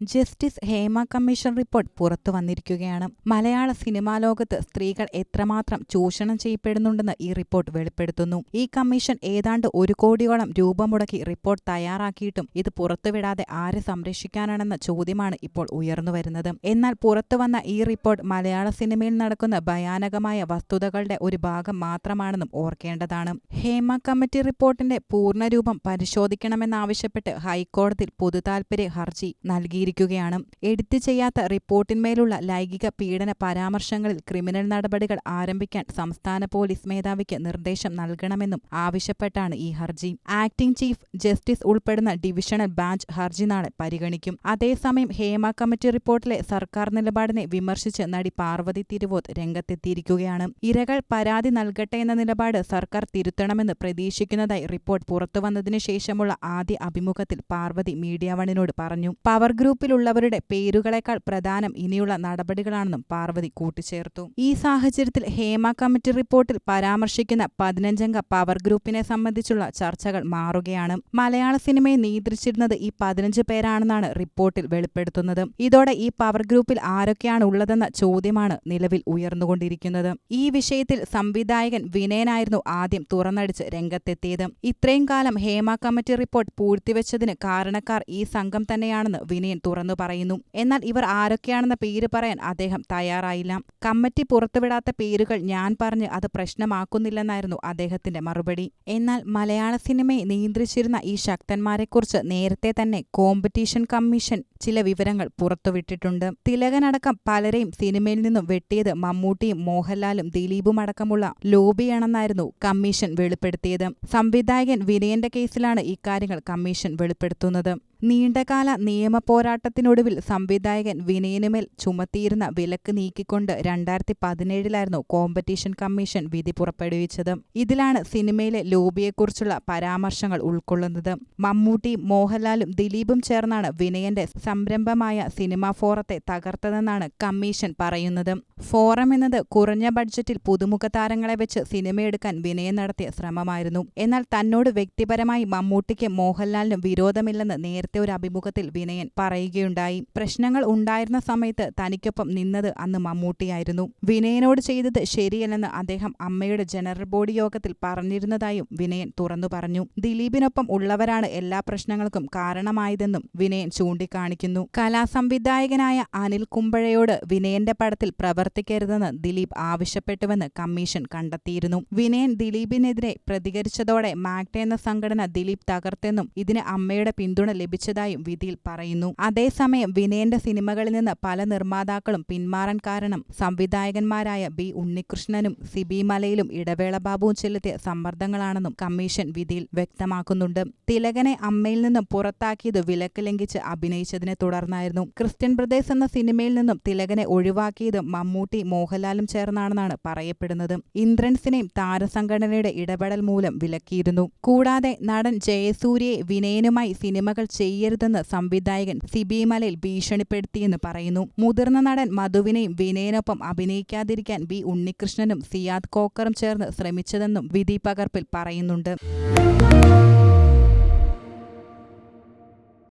Justice Hema commission report പുറത്തു വന്നിരിക്കുകയാണ്. മലയാള cinema ലോകത്ത് സ്ത്രീകൾ എത്രമാത്രം ചൂഷണം ചെയ്യപ്പെടുന്നുണ്ടെന്ന് ഈ റിപ്പോർട്ട് വെളിപ്പെടുത്തുന്നു. ഈ കമ്മീഷൻ ഏതാണ്ട് ഒരു കോടിയോളം രൂപ മുടക്കി റിപ്പോർട്ട് തയ്യാറാക്കിയിട്ടും ഇത് പുറത്തുവിടാതെ ആരെ സംരക്ഷിക്കാനാണെന്ന ചോദ്യമാണ് ഇപ്പോൾ ഉയർന്നു വരുന്നത്. എന്നാൽ പുറത്തുവന്ന ഈ റിപ്പോർട്ട് മലയാള സിനിമയിൽ നടക്കുന്ന ഭയാനകമായ വസ്തുതകളുടെ ഒരു ഭാഗം മാത്രമാണെന്നും ഓർക്കേണ്ടതാണ്. ഹേമ കമ്മിറ്റി റിപ്പോർട്ടിന്റെ പൂർണരൂപം പരിശോധിക്കണമെന്നാവശ്യപ്പെട്ട് ഹൈക്കോടതിയിൽ പൊതുതാൽപര്യ ഹർജി നൽകിയിരിക്കുകയാണ്. എഡിറ്റ് ചെയ്യാത്ത റിപ്പോർട്ടിന്മേലുള്ള ലൈംഗിക പീഡന പരാമർശങ്ങളിൽ ക്രിമിനൽ നടപടികൾ ആരംഭിക്കാൻ സംസ്ഥാന പോലീസ് മേധാവിക്ക് നിർദ്ദേശം നൽകണമെന്നും ആവശ്യപ്പെട്ടാണ് ഈ ഹർജി. ആക്ടിംഗ് ചീഫ് ജസ്റ്റിസ് ഉൾപ്പെടുന്ന ഡിവിഷണൽ ബാഞ്ച് ഹർജി നാളെ പരിഗണിക്കും. അതേസമയം ഹേമ കമ്മിറ്റി റിപ്പോർട്ടിലെ സർക്കാർ നിലപാടിനെ വിമർശിച്ച് നടി പാർവതി തിരുവോത്ത് രംഗത്തെത്തിയിരിക്കുകയാണ്. ഇരകൾ പരാതി നൽകട്ടെ എന്ന നിലപാട് സർക്കാർ തിരുത്തണമെന്ന് പ്രതീക്ഷിക്കുന്നതായി റിപ്പോർട്ട് പുറത്തുവന്നതിനു ശേഷമുള്ള ആദ്യ അഭിമുഖത്തിൽ പാർവതി മീഡിയ വണിനോട് പറഞ്ഞു. പവർ ഗ്രൂപ്പിലുള്ളവരുടെ പേരുകളെക്കാൾ പ്രധാനം ഇനിയുള്ള നടപടികളാണെന്നും പാർവതി കൂട്ടിച്ചേർത്തു. ഈ സാഹചര്യത്തിൽ ഹേമ കമ്മിറ്റി റിപ്പോർട്ടിൽ പരാമർശിക്കുന്ന പതിനഞ്ചംഗ പവർ ഗ്രൂപ്പിനെ സംബന്ധിച്ചുള്ള ചർച്ചകൾ മാറുകയാണ്. മലയാള സിനിമയെ നിയന്ത്രിച്ചിരുന്നത് ഈ പതിനഞ്ച് പേരാണെന്നാണ് റിപ്പോർട്ടിൽ വെളിപ്പെടുത്തുന്നത്. ഇതോടെ ഈ പവർ ഗ്രൂപ്പിൽ ആരൊക്കെയാണ് ഉള്ളതെന്ന ചോദ്യമാണ് നിലവിൽ ഉയർന്നുകൊണ്ടിരിക്കുന്നത്. ഈ വിഷയത്തിൽ സംവിധായകൻ വിനയനായിരുന്നു ആദ്യം തുറന്നടിച്ച് രംഗത്തെത്തിയത്. ഇത്രയും കാലം ഹേമ കമ്മിറ്റി റിപ്പോർട്ട് പൂഴ്ത്തിവെച്ചതിന് കാരണക്കാർ ഈ സംഘം തന്നെയാണെന്ന് വിനയൻ തുറന്നു പറയുന്നു. എന്നാൽ ഇവർ ആരൊക്കെയാണെന്ന പേര് പറയാൻ അദ്ദേഹം തയ്യാറായില്ല. കമ്മിറ്റി പുറത്തുവിടാത്ത പേരുകൾ ഞാൻ പറഞ്ഞ് അത് പ്രശ്നമാക്കുന്നില്ലെന്നായിരുന്നു അദ്ദേഹത്തിന്റെ മറുപടി. എന്നാൽ മലയാള സിനിമയെ നിയന്ത്രിച്ചിരുന്ന ഈ ശക്തന്മാരെക്കുറിച്ച് നേരത്തെ തന്നെ കോമ്പറ്റീഷൻ കമ്മീഷൻ ചില വിവരങ്ങൾ പുറത്തുവിട്ടിട്ടുണ്ട്. തിലകനടക്കം പലരെയും സിനിമയിൽ നിന്നും വെട്ടിയത് മമ്മൂട്ടിയും മോഹൻലാലും ദിലീപും അടക്കമുള്ള ലോബിയാണെന്നായിരുന്നു കമ്മീഷൻ വെളിപ്പെടുത്തിയത്. സംവിധായകൻ വിനയന്റെ കേസിലാണ് ഇക്കാര്യങ്ങൾ കമ്മീഷൻ വെളിപ്പെടുത്തുന്നത്. നീണ്ടകാല നിയമ പോരാട്ടത്തിനൊടുവിൽ സംവിധായകൻ വിനയനുമേൽ ചുമത്തിയിരുന്ന വിലക്ക് നീക്കിക്കൊണ്ട് രണ്ടായിരത്തി പതിനേഴിലായിരുന്നു കോമ്പറ്റീഷൻ കമ്മീഷൻ വിധി പുറപ്പെടുവിച്ചത്. ഇതിലാണ് സിനിമയിലെ ലോബിയെക്കുറിച്ചുള്ള പരാമർശങ്ങൾ ഉൾക്കൊള്ളുന്നത്. മമ്മൂട്ടി മോഹൻലാലും ദിലീപും ചേർന്നാണ് വിനയന്റെ സംരംഭമായ സിനിമാ ഫോറത്തെ തകർത്തതെന്നാണ് കമ്മീഷൻ പറയുന്നത്. ഫോറം എന്നത് കുറഞ്ഞ ബഡ്ജറ്റിൽ പുതുമുഖ താരങ്ങളെ വെച്ച് സിനിമയെടുക്കാൻ വിനയൻ നടത്തിയ ശ്രമമായിരുന്നു. എന്നാൽ തന്നോട് വ്യക്തിപരമായി മമ്മൂട്ടിക്ക് മോഹൻലാലിനും വിരോധമില്ലെന്ന് നേരത്തെ നേരത്തെ ഒരു അഭിമുഖത്തിൽ വിനയൻ പറയുകയുണ്ടായി. പ്രശ്നങ്ങൾ ഉണ്ടായിരുന്ന സമയത്ത് തനിക്കൊപ്പം നിന്നത് അന്ന് മമ്മൂട്ടിയായിരുന്നു. വിനയനോട് ചെയ്തത് ശരിയല്ലെന്ന് അദ്ദേഹം അമ്മയുടെ ജനറൽ ബോഡി യോഗത്തിൽ പറഞ്ഞിരുന്നതായും വിനയൻ തുറന്നു പറഞ്ഞു. ദിലീപിനൊപ്പം ഉള്ളവരാണ് എല്ലാ പ്രശ്നങ്ങൾക്കും കാരണമായതെന്നും വിനയൻ ചൂണ്ടിക്കാണിക്കുന്നു. കലാസംവിധായകനായ അനിൽ കുമ്പഴയോട് വിനയന്റെ പടത്തിൽ പ്രവർത്തിക്കരുതെന്ന് ദിലീപ് ആവശ്യപ്പെട്ടുവെന്ന് കമ്മീഷൻ കണ്ടെത്തിയിരുന്നു. വിനയൻ ദിലീപിനെതിരെ പ്രതികരിച്ചതോടെ മാക്ടെ എന്ന സംഘടന ദിലീപ് തകർത്തെന്നും ഇതിന് അമ്മയുടെ പിന്തുണ ലഭിച്ചതായും വിധിയിൽ പറയുന്നു. അതേസമയം വിനയന്റെ സിനിമകളിൽ നിന്ന് പല നിർമ്മാതാക്കളും പിന്മാറാൻ കാരണം സംവിധായകന്മാരായ ബി ഉണ്ണികൃഷ്ണനും സിബി മലയിലും ഇടവേള ബാബുവും ചെലുത്തിയ സമ്മർദ്ദങ്ങളാണെന്നും കമ്മീഷൻ വിധിയിൽ വ്യക്തമാക്കുന്നുണ്ട്. തിലകനെ അമ്മയിൽ നിന്നും പുറത്താക്കിയത് വിലക്ക് ലംഘിച്ച് അഭിനയിച്ചതിനെ തുടർന്നായിരുന്നു. ക്രിസ്ത്യൻ ബ്രദേഴ്സ് എന്ന സിനിമയിൽ നിന്നും തിലകനെ ഒഴിവാക്കിയത് മമ്മൂട്ടി മോഹൻലാലും ചേർന്നാണെന്നാണ് പറയപ്പെടുന്നത്. ഇന്ദ്രൻസിനെയും താരസംഘടനയുടെ ഇടപെടൽ മൂലം വിലക്കിയിരുന്നു. കൂടാതെ നടൻ ജയസൂര്യയെ വിനയനുമായി സിനിമകൾ ചെയ്യരുതെന്ന് സംവിധായകൻ സിബി മലയിൽ ഭീഷണിപ്പെടുത്തിയെന്ന് പറയുന്നു. മുതിർന്ന നടൻ മധുവിനെയും വിനയനൊപ്പം അഭിനയിക്കാതിരിക്കാൻ ബി ഉണ്ണികൃഷ്ണനും സിയാദ് കോക്കറും ചേർന്ന് ശ്രമിച്ചതെന്നും വിധി പകർപ്പിൽ പറയുന്നുണ്ട്.